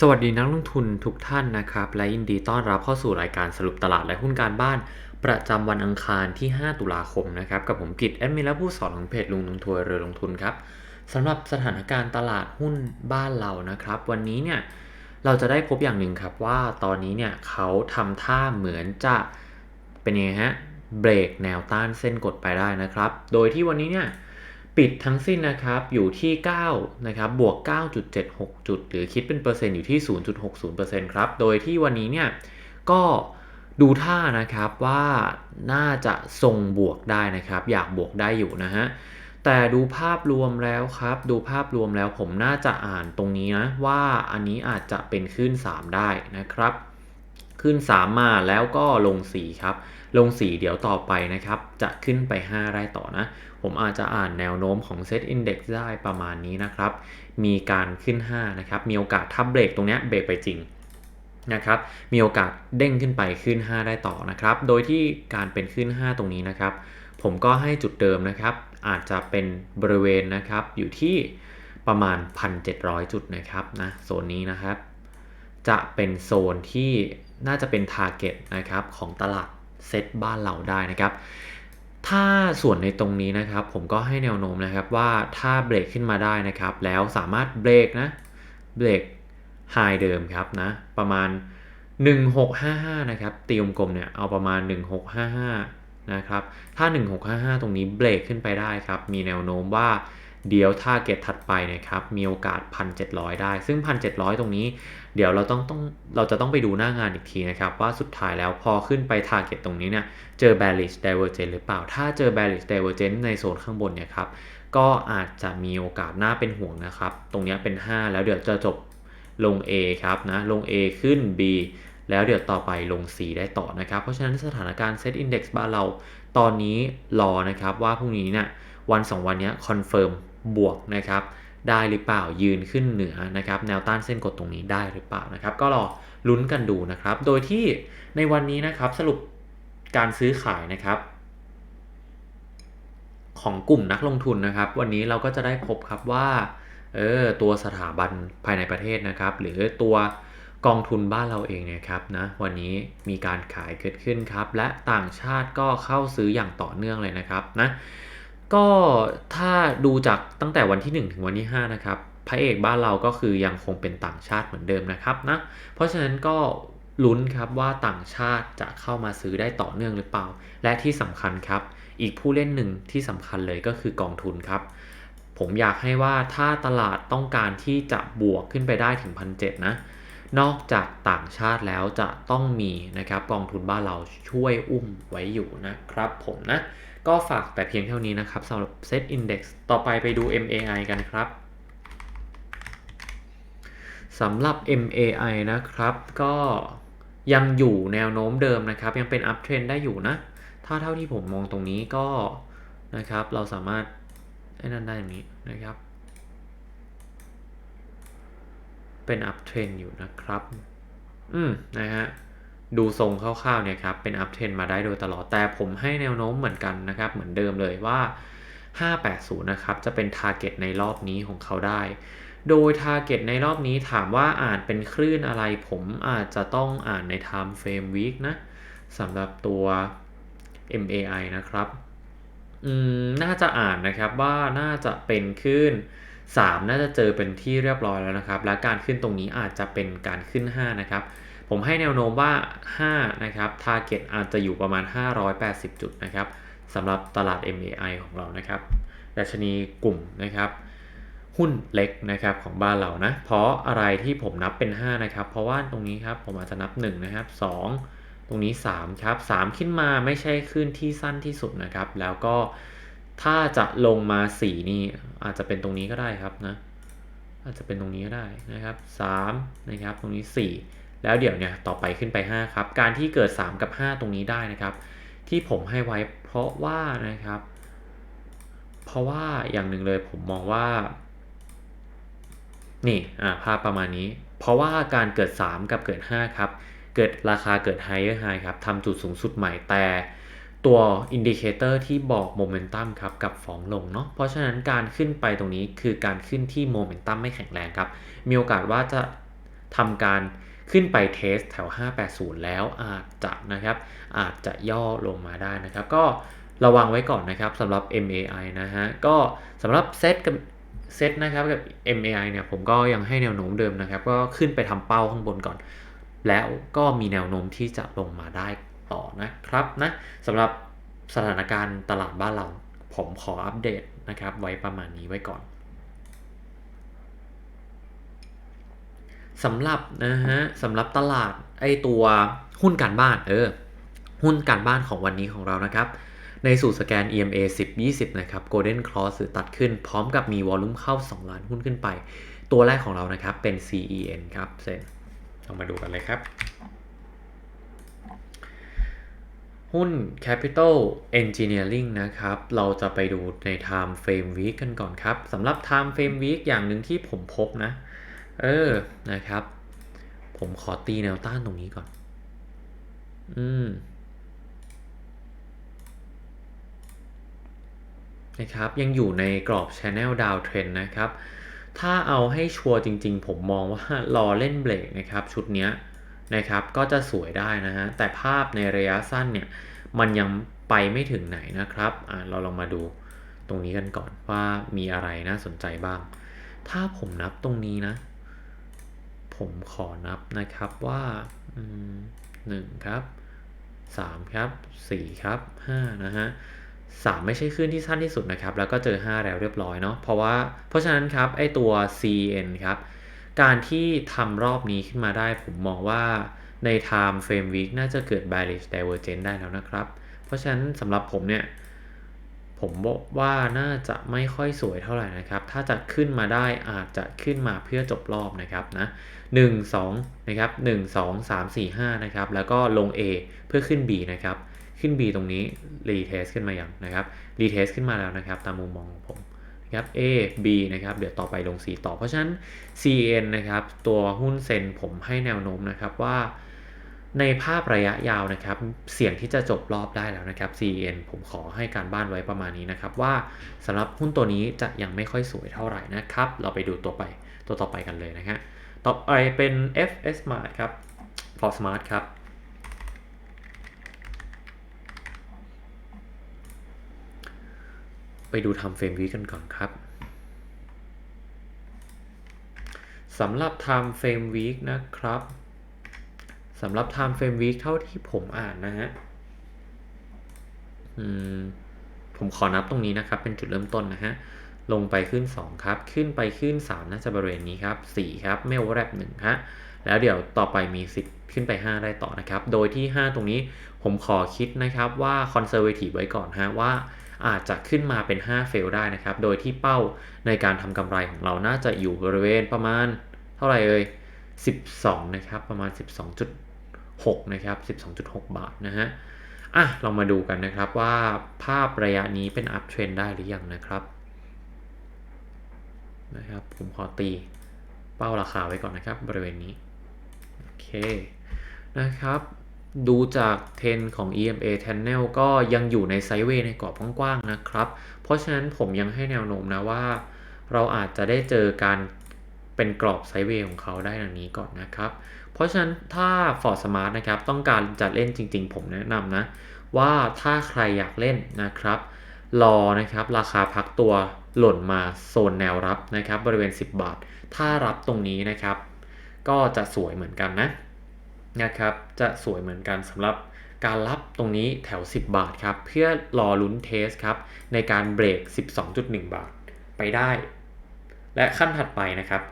สวัสดีนักลงทุนทุกท่านนะครับ และยินดีต้อนรับเข้าสู่รายการสรุปตลาดและหุ้นการบ้าน ประจำวันอังคารที่ 5 ตุลาคมนะครับ กับผมกิตแอดมินและผู้สอนของเพจลุงลงทัวร์เรือลงทุนครับสำหรับสถานการณ์ตลาดหุ้นบ้านเรานะครับ วันนี้เนี่ยเราจะได้พบอย่างหนึ่งครับว่าตอนนี้เนี่ยเขาทำท่าเหมือนจะเป็นยังไงฮะเบรกแนวต้านเส้นกดไปได้นะครับ โดยที่วันนี้เนี่ย ปิดทั้งสิ้นนะครับอยู่ที่ 9 นะครับ บวก 9.76 จุด หรือคิดเป็นเปอร์เซ็นต์อยู่ที่ 0.60%ครับ โดยที่วันนี้เนี่ย ก็ดูท่านะครับว่าน่าจะทรงบวกได้นะครับ อยากบวกได้อยู่นะฮะ แต่ดูภาพรวมแล้วครับ ดูภาพรวมแล้วผมน่าจะอ่านตรงนี้นะ ว่าอันนี้อาจจะเป็นขึ้น 3 ได้นะครับ ขึ้น 3 มาแล้วก็ลง 4 ครับ ลง4เดี๋ยวต่อไปนะครับ จะขึ้นไป 5 ได้ต่อนะ ผมอาจจะอ่านแนวโน้มของ Set Index ได้ประมาณนี้นะครับ มีการขึ้น 5 นะครับ มีโอกาสถ้าเบรกตรงนี้เบรกไปจริงนะครับ มีโอกาสเด้งขึ้นไปขึ้น 5 ได้ต่อนะครับ โดยที่การเป็นขึ้น 5 ตรงนี้นะครับ ผมก็ให้จุดเดิมนะครับ อาจจะเป็นบริเวณนะครับอยู่ที่ประมาณ 1,700 จุดนะครับนะโซนนี้นะครับ จะเป็นโซนที่น่าจะเป็น Target นะครับของตลาด เซตบ้านเราได้นะครับ ถ้าส่วนในตรงนี้นะครับ ผมก็ให้แนวโน้มนะครับว่าถ้าเบรกขึ้นมาได้นะครับ แล้วสามารถเบรกนะเบรกไฮเดิมครับนะประมาณ 1655 นะครับ ตีวงกลมเนี่ยเอาประมาณ 1655 นะครับ ถ้า 1655 ตรงนี้เบรกขึ้นไปได้ครับ มีแนวโน้มว่า เดี๋ยวถ้าเก็ตถัดไปนะครับมีโอกาส 1,700 ได้ ซึ่ง 1,700 ตรงนี้ เดี๋ยวเราต้องต้องเราจะต้องไปดูหน้างานอีกทีนะครับ ว่าสุดท้ายแล้วพอขึ้นไป target ตรงนี้เนี่ยเจอ bearish divergence หรือเปล่า ถ้าเจอ bearish divergence ในโซนข้างบนเนี่ยครับก็อาจจะมีโอกาสน่าเป็นห่วงนะครับ ตรงนี้เป็น 5 แล้วเดี๋ยวจะจบลง A ครับนะลง A ขึ้น B แล้วเดี๋ยวต่อไปลง C ได้ต่อนะครับ เพราะฉะนั้นสถานการณ์ Set Index บ้านเราตอนนี้รอนะครับว่าพรุ่งนี้เนี่ยวัน 2 วันนี้คอนเฟิร์ม บวกนะครับได้หรือเปล่ายืนขึ้นเหนือนะครับแนวต้านเส้นกดตรงนี้ได้หรือเปล่านะครับ ก็รอลุ้นกันดูนะครับ โดยที่ในวันนี้นะครับสรุปการซื้อขายนะครับของกลุ่มนักลงทุนนะครับ วันนี้เราก็จะได้พบครับว่าเออตัวสถาบันภายในประเทศนะครับ หรือตัวกองทุนบ้านเราเองเนี่ยครับนะวันนี้มีการขายเกิดขึ้นครับ และต่างชาติก็เข้าซื้ออย่างต่อเนื่องเลยนะครับนะ ก็ถ้าดูจากตั้งแต่วันที่ 1 ถึงวันที่ 5 นะครับ พระเอกบ้านเราก็คือยังคงเป็นต่างชาติเหมือนเดิมนะครับนะ เพราะฉะนั้นก็ลุ้นครับว่าต่างชาติจะเข้ามาซื้อได้ต่อเนื่องหรือเปล่า และที่สำคัญครับ อีกผู้เล่นหนึ่งที่สำคัญเลยก็คือกองทุนครับ ผมอยากให้ว่าถ้าตลาดต้องการที่จะบวกขึ้นไปได้ถึงพันเนะ นอกจากต่างชาติแล้วจะต้องมีนะครับกองทุนบ้านเราช่วยอุ้มไว้อยู่นะครับ ผมนะ ก็ฝากแต่เพียงเท่านี้นะครับสำหรับ Set Index ต่อไปไปดู MAI กันครับสำหรับ MAI นะครับ ก็ยังอยู่แนวโน้มเดิมนะครับ ยังเป็น up trend ได้อยู่นะ ถ้าเท่าที่ผมมองตรงนี้ก็นะครับ เราสามารถไอ้นั่นได้อย่างนี้นะครับ เป็น up trend อยู่นะครับ อืม นะฮะ ดูทรงคร่าวๆเนี่ยครับเป็น up trend มาได้โดยตลอดแต่ผมให้แนวโน้มเหมือนกันนะครับ เหมือนเดิมเลยว่า 580 นะครับจะเป็น target ในรอบนี้ของเขาได้ โดย target ในรอบนี้ถามว่าอ่านเป็นคลื่นอะไร ผมอาจจะต้องอ่านใน time frame week นะสำหรับตัว MAI นะครับอืมน่าจะอ่านนะครับว่าน่าจะเป็นคลื่น3 น่าจะเจอเป็นที่เรียบร้อยแล้วนะครับ และการขึ้นตรงนี้อาจจะเป็นการขึ้น 5 นะครับ ผมให้แนวโน้มว่า 5 นะครับ target อาจจะอยู่ประมาณ 580 จุดนะครับสำหรับตลาด MAI ของเรานะครับดัชนีกลุ่มนะครับ หุ้นเล็กนะครับของบ้านเรานะ เพราะอะไรที่ผมนับเป็น 5 นะครับ เพราะว่าตรงนี้ครับผมอาจจะนับ 1 นะครับ 2 ตรงนี้ 3 ครับ 3 ขึ้นมาไม่ใช่ขึ้นที่สั้นที่สุดนะครับ แล้วก็ถ้าจะลงมา 4 นี่อาจจะเป็นตรงนี้ก็ได้ครับนะ อาจจะเป็นตรงนี้ก็ได้นะครับ 3 นะครับ ตรงนี้ 4 แล้วเดี๋ยวเนี่ยต่อไปขึ้นไป 5 ครับ การที่เกิด 3 กับ 5 ตรงนี้ได้นะครับ ที่ผมให้ไว้เพราะว่านะครับ เพราะว่าอย่างหนึ่งเลยผมมองว่า นี่อ่าภาพประมาณนี้ เพราะว่าการเกิด 3 กับเกิด 5 ครับ เกิดราคาเกิด higher high ครับทำจุดสูงสุดใหม่แต่ตัวอินดิเคเตอร์ที่บอกโมเมนตัมครับกับฟองลงเนาะเพราะฉะนั้นการขึ้นไปตรงนี้คือการขึ้นที่โมเมนตัมไม่แข็งแรงครับ มีโอกาสว่าจะทำการ ขึ้นไปเทสแถว 580 แล้วอาจจะนะครับอาจจะย่อลงมาได้นะครับ ก็ระวังไว้ก่อนนะครับสำหรับ MAI นะฮะก็สำหรับเซตกับเซตนะครับกับ MAI เนี่ยผมก็ยังให้แนวโน้มเดิมนะครับ ก็ขึ้นไปทำเป้าข้างบนก่อน แล้วก็มีแนวโน้มที่จะลงมาได้ต่อนะครับนะสำหรับสถานการณ์ตลาดบ้านเราผมขออัปเดตนะครับไว้ประมาณนี้ไว้ก่อน สำหรับนะฮะสำหรับตลาดไอตัวหุ้นการบ้านเออหุ้นการบ้านของวันนี้ของเรานะครับ ในสู่สแกน EMA 10 20 นะครับ Golden Cross หรือตัดขึ้นพร้อมกับมีวอลุ่มเข้า 2 ล้านหุ้นขึ้นไป ตัวแรกของเรานะครับเป็น CEN ครับเซนลองมาดูกันเลยครับ หุ้น Capital Engineering นะครับ เราจะไปดูใน Time Frame Week กันก่อนครับสำหรับ Time Frame Week อย่างหนึ่งที่ผมพบนะ เออ นะครับ ผมขอตีแนวต้านตรงนี้ก่อน อืม นะครับ ยังอยู่ในกรอบ Channel Downtrend นะครับ ถ้าเอาให้ชัวร์จริง ๆ ผมมองว่ารอเล่นเบรกนะครับ ชุดนี้นะครับ ก็จะสวยได้นะฮะ แต่ภาพในระยะสั้นเนี่ย มันยังไปไม่ถึงไหนนะครับ อ่าเราลองมาดูตรงนี้กันก่อนว่ามีอะไรน่าสนใจบ้าง ถ้าผมนับตรงนี้นะ ผมขอนับนะครับว่าหนึ่งครับสามครับสี่ครับห้านะฮะสามไม่ใช่ขึ้นที่สั้นที่สุดนะครับ แล้วก็เจอ 5 แล้วเรียบร้อยเนาะเพราะว่าเพราะฉะนั้นครับไอตัว CN ครับการที่ทำรอบนี้ขึ้นมาได้ผมมองว่าใน Time Frame Week น่าจะเกิด bearish divergence ได้แล้วนะครับ เพราะฉะนั้นสำหรับผมเนี่ย ผมบอกว่าน่าจะไม่ค่อยสวยเท่าไหร่นะครับ ถ้าจะขึ้นมาได้อาจจะขึ้นมาเพื่อจบรอบนะครับนะ1 2นะครับ1 2 3 4 5นะครับ แล้วก็ลง A เพื่อขึ้น B นะครับ ขึ้น B ตรงนี้รีเทสขึ้นมาอย่างนะครับรีเทสขึ้นมาแล้วนะครับตามมุมมองของผมนะครับ A B นะครับ เดี๋ยวต่อไปลง C ต่อ เพราะฉะนั้น CN นะครับ ตัวหุ้นเซ็นผมให้แนวโน้มนะครับว่า ในภาพระยะยาวนะครับ เสี่ยงที่จะจบรอบได้แล้วนะครับ CN ผมขอให้การบ้านไว้ประมาณนี้นะครับ ว่าสำหรับหุ้นตัวนี้จะยังไม่ค่อยสวยเท่าไหร่นะครับ เราไปดูตัวไปตัวต่อไปกันเลยนะฮะต่อไปเป็น FS Smart ครับ For Smart ครับไปดูทำเฟรมวีกันก่อนครับสำหรับ Time Frame Week นะครับ สำหรับ Time Frame Week เท่าที่ผมอ่านนะฮะผมขอนับตรงนี้นะครับ เป็นจุดเริ่มต้นนะฮะ ลงไปขึ้น 2 ครับ ขึ้นไปขึ้น 3 น่าจะบริเวณนี้ครับ 4 ครับเมลแรป1ฮะ แล้วเดี๋ยวต่อไปมีสิทธิ์ขึ้นไป 5 ได้ต่อนะครับ โดยที่ 5 ตรงนี้ผมขอคิดนะครับว่าคอนเซอร์เวทีฟไว้ก่อนฮะว่าอาจจะขึ้นมาเป็น 5 เฟลได้นะครับ โดยที่เป้าในการทำกำไรของเราน่าจะอยู่บริเวณประมาณเท่าไหร่เอ่ย12 นะครับ ประมาณ 6นะครับ12.6 บาทนะฮะอะเรามาดูกันนะครับว่าภาพระยะนี้เป็นอัพเทรนได้หรือยังนะครับนะครับผมขอตีเป้าราคาไว้ก่อนนะครับ บริเวณนี้ โอเคนะครับ ดูจากเทรนของ EMA Channel ก็ยังอยู่ในไซด์เวย์ในกรอบกว้างๆนะครับ เพราะฉะนั้นผมยังให้แนวโน้มนะว่า เราอาจจะได้เจอการ เป็นกรอบไซด์เวย์ของเขาได้ดังนี้ก่อนนะครับ เพราะฉะนั้นถ้า Ford Smart นะครับต้องการจะเล่นจริง ๆ ผมแนะนำนะ ว่าถ้าใครอยากเล่นนะครับรอนะครับราคาพักตัวหล่นมาโซนแนวรับนะครับบริเวณ 10 บาท ถ้ารับตรงนี้นะครับ ก็จะสวยเหมือนกันนะนะครับ จะสวยเหมือนกันสำหรับการรับตรงนี้แถว 10 บาทครับ เพื่อรอลุ้นเทสครับ ในการเบรก 12.1 บาทไปได้ และขั้นถัดไปนะครับ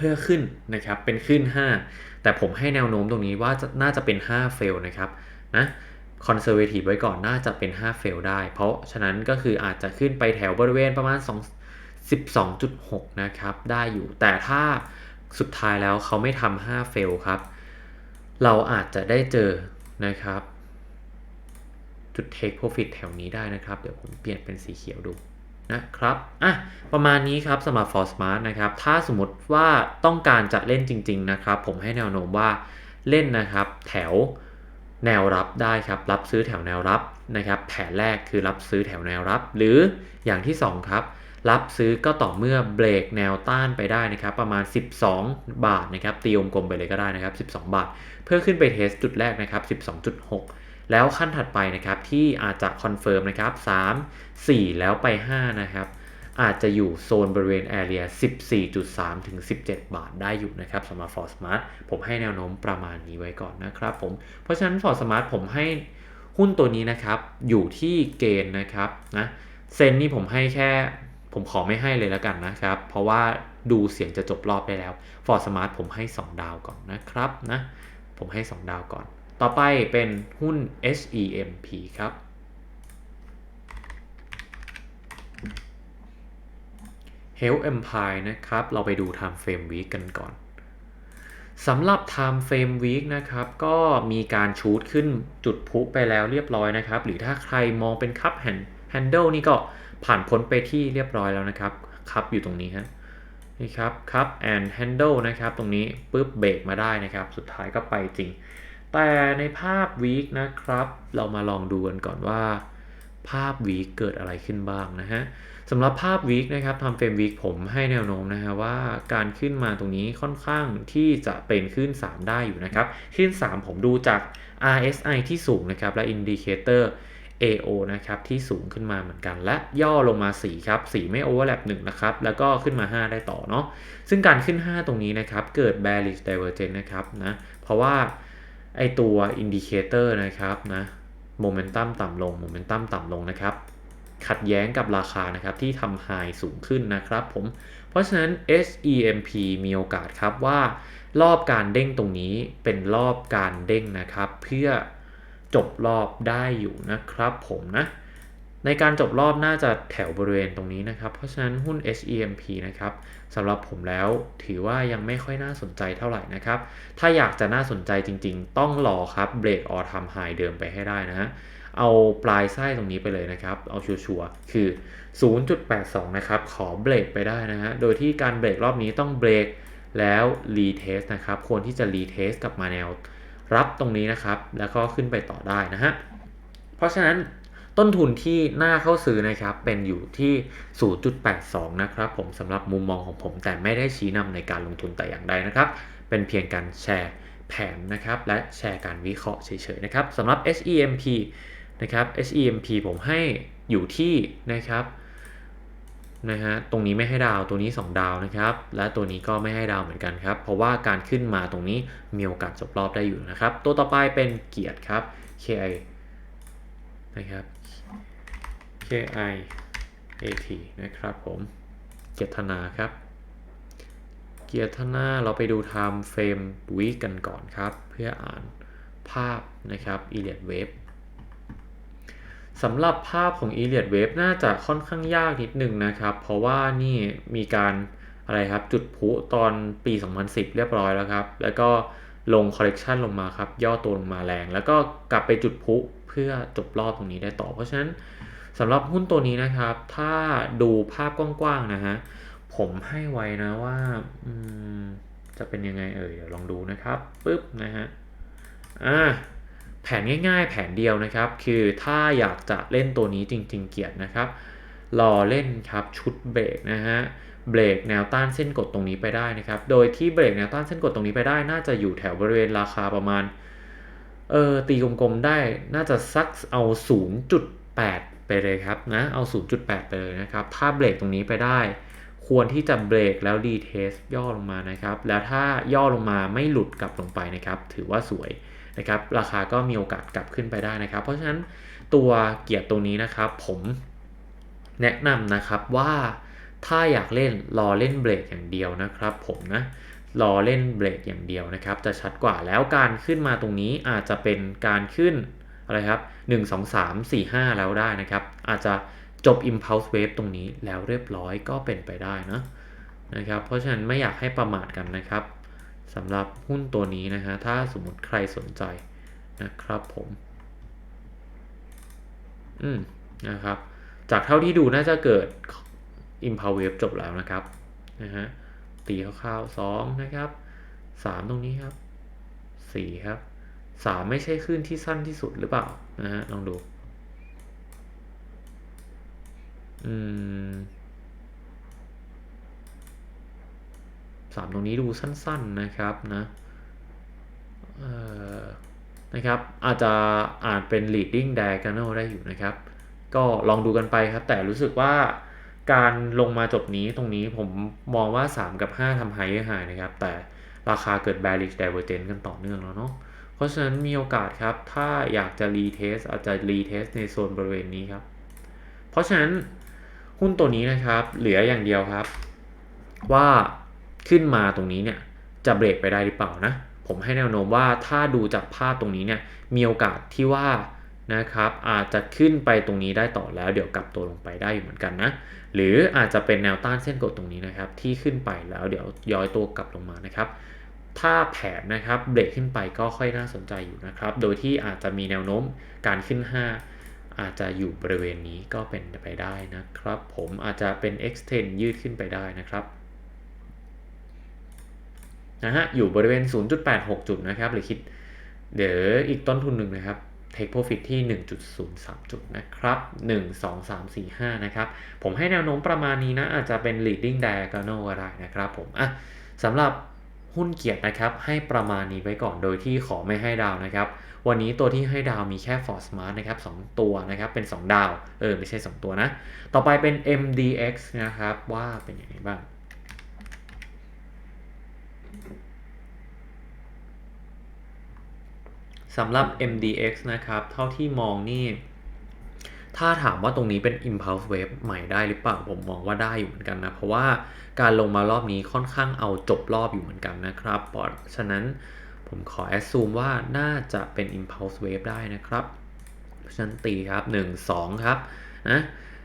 พื่อขึ้นนะครับเป็นขึ้น 5 แต่ผมให้แนวโน้มตรงนี้ว่าน่าจะเป็น 5 เฟลนะครับนะคอนเซอร์เวทีฟไว้ก่อนน่าจะเป็น 5 เฟลได้ เพราะฉะนั้นก็คืออาจจะขึ้นไปแถวบริเวณประมาณ 2 12.6 นะครับ ได้อยู่แต่ถ้าสุดท้ายแล้วเขาไม่ทำ5เฟลครับ เราอาจจะได้เจอนะครับ จุด take profit แถวนี้ได้นะครับ เดี๋ยวผมเปลี่ยนเป็นสีเขียวดู นะครับอะประมาณนี้ครับสำหรับ For Smart นะครับ ถ้าสมมติว่าต้องการจะเล่นจริง ๆ นะครับ ผมให้แนวโน้มว่าเล่นนะครับ แถวแนวรับได้ครับ รับซื้อแถวแนวรับนะครับ แผนแรกคือรับซื้อแถวแนวรับ หรืออย่างที่ 2 ครับ รับซื้อก็ต่อเมื่อเบรกแนวต้านไปได้นะครับ ประมาณ 12 บาทนะครับตีวงกลมไปเลยก็ได้นะครับ 12 บาท เพื่อขึ้นไปเทสจุดแรกนะครับ 12.6 แล้วขั้นถัดไปนะครับที่อาจจะคอนเฟิร์มนะครับ3 4 แล้วไป 5 นะครับ อาจจะอยู่โซนบริเวณแอเรีย14.3 ถึง 17 บาทได้อยู่นะครับสำหรับ Ford Smart ผมให้แนวโน้มประมาณนี้ไว้ก่อนนะครับผม เพราะฉะนั้น Ford Smart ผมให้หุ้นตัวนี้นะครับ อยู่ที่เกณฑ์นะครับนะเซนนี่ผมให้แค่ผมขอไม่ให้เลยแล้วกันนะครับ เพราะว่าดูเสียงจะจบรอบได้แล้ว Ford Smart ผมให้ 2 ดาวก่อนนะครับนะผมให้ 2 ดาวก่อน ต่อไปเป็นหุ้น HEMP ครับ Health Empire นะครับ เราไปดู Time Frame Week กันก่อนสำหรับ Time Frame Week นะครับ ก็มีการชูดขึ้นจุดพุไปแล้วเรียบร้อยนะครับ หรือถ้าใครมองเป็นคัพแฮน Handle นี่ก็ผ่านพ้นไปที่เรียบร้อยแล้วนะครับคัพอยู่ตรงนี้ฮะนี่ครับคัพ and handle นะครับ ตรงนี้ปุ๊บเบรกมาได้นะครับ สุดท้ายก็ไปจริง แต่ในภาพวีคนะครับ เรามาลองดูกันก่อนว่า ภาพวีคเกิดอะไรขึ้นบ้างนะฮะสำหรับภาพวีคนะครับทำเฟรมวีคผมให้แนวโน้มนะฮะว่าการขึ้นมาตรงนี้ค่อนข้างที่จะเป็นขึ้น 3 ได้อยู่นะครับ ขึ้น 3 ผมดูจาก RSI ที่สูงนะครับ และ Indicator AO นะครับ ที่สูงขึ้นมาเหมือนกัน และย่อลงมา 4 ครับ 4 ไม่ overlap 1นะครับ แล้วก็ขึ้นมา 5 ได้ต่อเนาะซึ่งการขึ้น 5 ตรงนี้นะครับ เกิด bearish divergence นะครับนะเพราะว่า ไอตัวอินดิเคเตอร์นะครับนะโมเมนตัมต่ำลงโมเมนตัมต่ำลงนะครับ ขัดแย้งกับราคานะครับที่ทำไฮสูงขึ้นนะครับผม เพราะฉะนั้น SEMP มีโอกาสครับว่ารอบการเด้งตรงนี้เป็นรอบการเด้งนะครับ เพื่อจบรอบได้อยู่นะครับผมนะ ในการจบรอบน่าจะแถวบริเวณตรงนี้นะครับ เพราะฉะนั้นหุ้น HEMP นะครับสำหรับผมแล้วถือว่ายังไม่ค่อยน่าสนใจเท่าไหร่นะครับ ถ้าอยากจะน่าสนใจจริงๆ ต้องรอครับเบรกออทำไฮเดิมไปให้ได้นะฮะเอาปลายไส้ตรงนี้ไปเลยนะครับ เอาชัวร์คือ 0.82 นะครับ ขอเบรกไปได้นะฮะ โดยที่การเบรกรอบนี้ต้องเบรกแล้วรีเทสนะครับ ควรที่จะรีเทสกลับมาแนวรับตรงนี้นะครับ แล้วก็ขึ้นไปต่อได้นะฮะ เพราะฉะนั้น ต้นทุนที่น่าเข้าซื้อนะครับเป็นอยู่ที่ 0.82 นะครับผมสำหรับมุมมองของผมแต่ไม่ได้ชี้นำในการลงทุนแต่อย่างใดนะครับ เป็นเพียงการแชร์แผนนะครับและแชร์การวิเคราะห์เฉยๆนะครับสำหรับ HEMP นะครับ HEMP ผมให้อยู่ที่นะครับนะฮะตรงนี้ไม่ให้ดาวตัวนี้ 2 ดาวนะครับ และตัวนี้ก็ไม่ให้ดาวเหมือนกันครับ เพราะว่าการขึ้นมาตรงนี้มีโอกาสจบรอบได้อยู่นะครับ ตัวต่อไปเป็นเกียรติครับ KI นะครับ KI AT นะครับผม เกียรตินาครับ เกียรตินาเราไปดู time frame week กันก่อนครับ เพื่ออ่านภาพนะครับ e l i o t Wave สำหรับภาพของ e l i o t Wave น่าจะค่อนข้างยากนิดนึงนะครับ เพราะว่านี่มีการอะไรครับ จุดพุตอนปี 2010 เรียบร้อยแล้วครับ แล้วก็ลง correction ลงมาครับ ย่อตัวลงมาแรง แล้วก็กลับไปจุดพุ เพื่อจบรอบตรงนี้ได้ต่อ เพราะฉะนั้นสำหรับหุ้นตัวนี้นะครับ ถ้าดูภาพกว้างๆนะฮะผมให้ไว้นะว่าจะเป็นยังไงเอ่ยเดี๋ยวลองดูนะครับปึ๊บนะฮะอ่าแผนง่ายๆ แผนเดียวนะครับ คือถ้าอยากจะเล่นตัวนี้จริง ๆ เกียรตินะครับรอเล่นครับชุดเบรกนะฮะเบรกแนวต้านเส้นกดตรงนี้ไปได้นะครับ โดยที่เบรกแนวต้านเส้นกดตรงนี้ไปได้น่าจะอยู่แถวบริเวณราคาประมาณ เออตีกลมๆได้น่าจะสักเอา 0.8 ไปเลยครับนะเอา 0.8 ไปเลยนะครับ ถ้าเบรกตรงนี้ไปได้ ควรที่จะเบรกแล้วรีเทสย่อลงมานะครับ แล้วถ้าย่อลงมาไม่หลุดกลับลงไปนะครับ ถือว่าสวยนะครับ ราคาก็มีโอกาสกลับขึ้นไปได้นะครับ เพราะฉะนั้นตัวเกียร์ตรงนี้นะครับ ผมแนะนำนะครับว่าถ้าอยากเล่นรอเล่นเบรกอย่างเดียวนะครับ ผมนะ รอเล่นเบรกอย่างเดียวนะครับ จะชัดกว่าแล้วการขึ้นมาตรงนี้อาจจะเป็นการขึ้นอะไรครับ1 2 3 4 5 แล้วได้นะครับ อาจจะจบ impulse wave ตรงนี้แล้วเรียบร้อยก็เป็นไปได้นะนะครับ เพราะฉะนั้นไม่อยากให้ประมาทกันนะครับสำหรับหุ้นตัวนี้นะฮะถ้าสมมติใครสนใจนะครับผม อืมนะครับ จากเท่าที่ดูน่าจะเกิด impulse wave จบแล้วนะครับนะฮะ ตีคร่าวๆสองนะครับสามตรงนี้ครับสี่ครับสามไม่ใช่คลื่นที่สั้นที่สุดหรือเปล่านะฮะลองดูอืมสามตรงนี้ดูสั้นๆนะครับนะนะครับ อาจจะอ่านเป็น leading diagonal ได้อยู่นะครับ ก็ลองดูกันไปครับ แต่รู้สึกว่า การลงมาจบนี้ตรงนี้ผมมองว่า 3 กับ 5ทำ higher high นะครับ แต่ราคาเกิด bearish divergence กันต่อเนื่องแล้วเนาะเพราะฉะนั้นมีโอกาสครับ ถ้าอยากจะ retest อาจจะ retest ในโซนบริเวณนี้ครับ เพราะฉะนั้นหุ้นตัวนี้นะครับ เหลืออย่างเดียวครับ ว่าขึ้นมาตรงนี้เนี่ย จะเบรกไปได้หรือเปล่านะ ผมให้แนวโน้มว่าถ้าดูจากภาพตรงนี้เนี่ยมีโอกาสที่ว่า นะครับ อาจจะขึ้นไปตรงนี้ได้ต่อแล้ว เดี๋ยวกลับตัวลงไปได้อยู่เหมือนกันนะ หรืออาจจะเป็นแนวต้านเส้นกดตรงนี้นะครับ ที่ขึ้นไปแล้วเดี๋ยวย้อยตัวกลับลงมานะครับ ถ้าแผนนะครับเบรกขึ้นไปก็ค่อยน่าสนใจอยู่นะครับ โดยที่อาจจะมีแนวโน้มการขึ้น 5 อาจจะอยู่บริเวณนี้ก็เป็นไปได้นะครับ ผมอาจจะเป็น extend ยืดขึ้นไปได้นะครับนะฮะอยู่บริเวณ 0.86 จุดนะครับหรือคิดเดี๋ยวอีกต้นทุนหนึ่งนะครับ take profit ที่ 1.03 จุดนะครับ 1 2 3 4 5 นะครับ ผมให้แนวโน้มประมาณนี้นะ อาจจะเป็น leading diagonal ก็ได้นะครับผมอะสำหรับหุ้นเกียรตินะครับให้ประมาณนี้ไว้ก่อนโดยที่ขอไม่ให้ดาวนะครับ วันนี้ตัวที่ให้ดาวมีแค่ For Smart นะครับ 2 ตัวนะครับ เป็น 2 ดาว เออ ไม่ใช่ 2 ตัวนะ ต่อไปเป็น MDX นะครับ ว่าเป็นยังไงบ้าง สำหรับ MDX นะครับ เท่าที่มองนี่ ถ้าถามว่าตรงนี้เป็น impulse wave ใหม่ได้หรือเปล่า ผมมองว่าได้อยู่เหมือนกันนะ เพราะว่าการลงมารอบนี้ค่อนข้างเอาจบรอบอยู่เหมือนกันนะครับเพราะฉะนั้นผมขอ assume ว่าน่าจะเป็น impulse wave ได้นะครับ เพราะฉะนั้นตีครับ 1 2 ครับนะ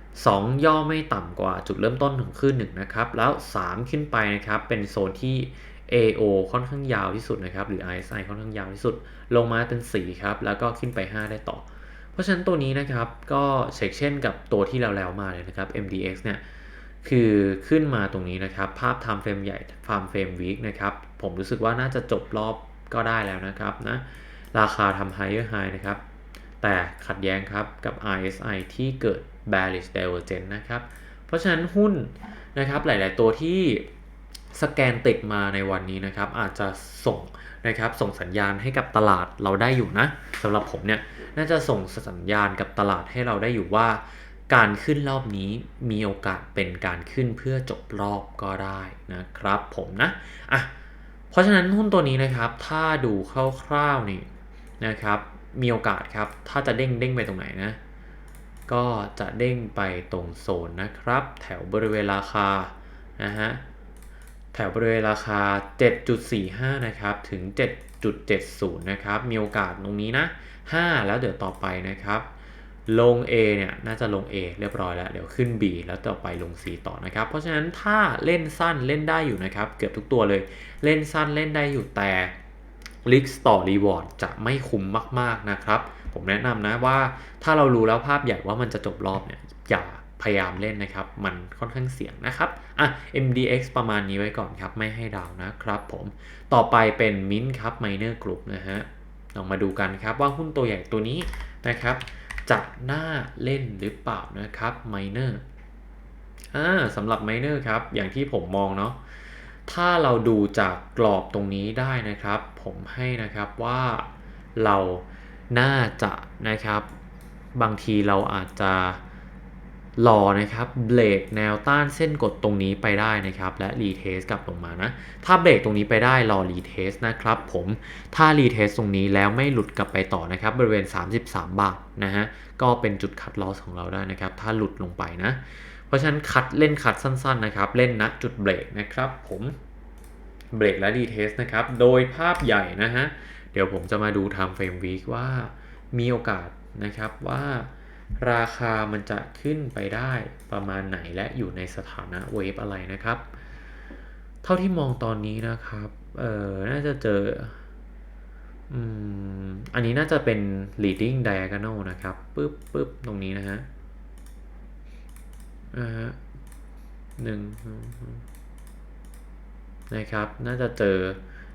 2ย่อไม่ต่ำกว่าจุดเริ่มต้นของขึ้น1นะครับ แล้ว 3 ขึ้นไปนะครับ เป็นโซนที่ AO ค่อนข้างยาวที่สุดนะครับหรือ RSI ค่อนข้างยาวที่สุด ลงมาเป็น 4 ครับ แล้วก็ขึ้นไป 5 ได้ต่อ เพราะฉะนั้นตัวนี้นะครับก็เช็คเช่นกับตัวที่เราแล้วมาเลยนะครับ MDX เนี่ยคือขึ้นมาตรงนี้นะครับ ภาพ time frame ใหญ่ time frame week นะครับ ผมรู้สึกว่าน่าจะจบรอบก็ได้แล้วนะครับนะราคาทำ higher high นะครับ แต่ขัดแย้งครับกับ RSI ที่เกิด bearish divergence นะครับ เพราะฉะนั้นหุ้นนะครับหลาย ๆ ตัวที่ สแกนติดมาในวันนี้นะครับ อาจจะส่งนะครับส่งสัญญาณให้กับตลาดเราได้อยู่นะสำหรับผมเนี่ยน่าจะส่งสัญญาณกับตลาดให้เราได้อยู่ว่า การขึ้นรอบนี้มีโอกาสเป็นการขึ้นเพื่อจบรอบก็ได้นะครับ ผมนะอะเพราะฉะนั้นหุ้นตัวนี้นะครับ ถ้าดูคร่าวๆนี่นะครับ มีโอกาสครับ ถ้าจะเด้งเด้งไปตรงไหนนะ ก็จะเด้งไปตรงโซนนะครับ แถวบริเวณราคานะฮะ แถวบริเวณราคา 7.45 นะครับ ถึง 7.70 นะครับ มีโอกาสตรงนี้นะ 5 แล้วเดี๋ยวต่อไปนะครับ ลง A เนี่ย น่าจะลง A เรียบร้อยแล้ว เดี๋ยวขึ้น B แล้วต่อไปลง C ต่อนะครับ เพราะฉะนั้นถ้าเล่นสั้นเล่นได้อยู่นะครับ เกือบทุกตัวเลย เล่นสั้นเล่นได้อยู่แต่ Risk ต่อ Reward จะไม่คุ้มมาก ๆ นะครับ ผมแนะนำนะว่าถ้าเรารู้แล้วภาพใหญ่ว่ามันจะจบรอบเนี่ยอย่า พยายามเล่นนะครับ มันค่อนข้างเสี่ยงนะครับ อะ MDX ประมาณนี้ไว้ก่อนครับ ไม่ให้ดาวนะครับผม ต่อไปเป็น Mint ครับ Miner Group นะฮะ ลองมาดูกันครับว่าหุ้นตัวใหญ่ตัวนี้นะครับจะน่าเล่นหรือเปล่านะครับ Miner อ่าสำหรับ Miner ครับ อย่างที่ผมมองเนาะ ถ้าเราดูจากกรอบตรงนี้ได้นะครับ ผมให้นะครับว่าเราน่าจะนะครับ บางทีเราอาจจะ รอนะครับเบรกแนวต้านเส้นกดตรงนี้ไปได้นะครับ และรีเทสกลับลงมานะ ถ้าเบรกตรงนี้ไปได้รอรีเทสนะครับผมถ้ารีเทสตรงนี้แล้วไม่หลุดกลับไปต่อนะครับ บริเวณ 33 บาทนะฮะก็เป็นจุดคัดลอสของเราได้นะครับ ถ้าหลุดลงไปนะ เพราะฉะนั้นคัดเล่นคัดสั้นๆนะครับ เล่นณจุดเบรกนะครับ ผมเบรกและรีเทสนะครับ โดยภาพใหญ่นะฮะเดี๋ยวผมจะมาดู time frame week ว่ามีโอกาสนะครับว่า ราคามันจะขึ้นไปได้ประมาณไหนและอยู่ในสถานะเวฟอะไรนะครับ เท่าที่มองตอนนี้นะครับเออน่าจะเจออืมอันนี้น่าจะเป็น leading diagonal นะครับปึ๊บปึ๊บตรงนี้นะฮะอ่าฮะหนึ่งนะครับ น่าจะเจอ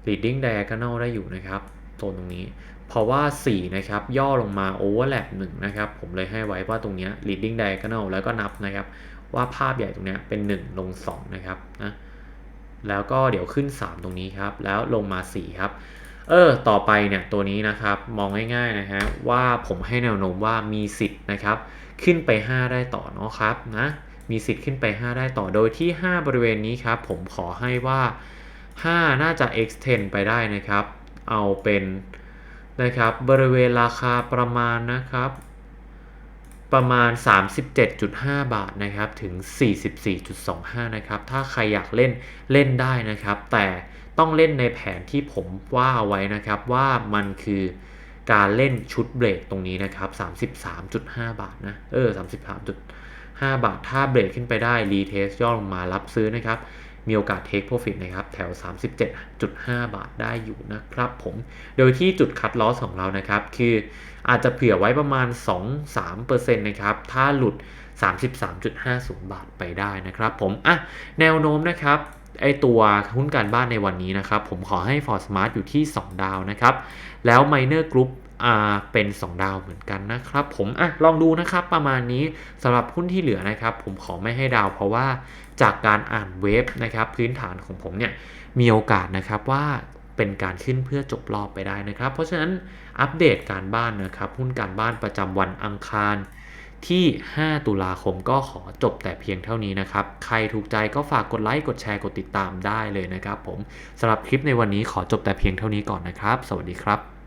leading diagonal ได้อยู่นะครับโซนตรงนี้ เพราะว่า 4 นะครับ ย่อลงมา overlap 1นะครับ ผมเลยให้ไว้ว่าตรงนี้ leading diagonal แล้วก็นับนะครับ ว่าภาพใหญ่ตรงนี้เป็น 1 ลง 2 นะครับนะแล้วก็เดี๋ยวขึ้น 3 ตรงนี้ครับ แล้วลงมา 4 ครับเออ ต่อไปเนี่ยตัวนี้นะครับมองง่ายๆนะฮะว่าผมให้แนวโน้มว่ามีสิทธิ์นะครับ ขึ้นไป 5 ได้ต่อเนาะครับนะมีสิทธิ์ขึ้นไป 5 ได้ต่อโดยที่ 5 บริเวณนี้ครับ ผมขอให้ว่า 5 น่าจะ extend ไปได้นะครับ เอาเป็น นะครับบริเวณราคาประมาณนะครับประมาณ 37.5 บาทนะครับถึง 44.25 นะครับถ้าใครอยากเล่นเล่นได้นะครับ แต่ต้องเล่นในแผนที่ผมว่าไว้นะครับว่ามันคือการเล่นชุดเบรกตรงนี้นะครับ 33.5 บาทนะเออ 33.5 บาทถ้าเบรกขึ้นไปได้รีเทสย่อลงมารับซื้อนะครับ มีโอกาส take profit นะครับ แถว 37.5 บาทได้อยู่นะครับผม โดยที่จุดคัดลอสของเรานะครับ คืออาจจะเผื่อไว้ประมาณ 2-3%นะครับ ถ้าหลุด 33.50 บาทไปได้นะครับผม อะ แนวโน้มนะครับไอตัวหุ้นการบ้านในวันนี้นะครับ ผมขอให้ Ford Smart อยู่ที่ 2 ดาวนะครับ แล้ว Miner Group อ่าเป็น 2 ดาวเหมือนกันนะครับ ผมอะลองดูนะครับประมาณนี้สำหรับหุ้นที่เหลือนะครับ ผมขอไม่ให้ดาว เพราะว่าจากการอ่านเว็บนะครับ พื้นฐานของผมเนี่ยมีโอกาสนะครับว่าเป็นการขึ้นเพื่อจบรอบไปได้นะครับ เพราะฉะนั้นอัปเดตการบ้านนะครับ หุ้นการบ้านประจำวันอังคารที่ 5 ตุลาคมก็ขอจบแต่เพียงเท่านี้นะครับ ใครถูกใจก็ฝากกดไลค์ กดแชร์ กดติดตามได้เลยนะครับผมสำหรับคลิปในวันนี้ขอจบแต่เพียงเท่านี้ก่อนนะครับ สวัสดีครับ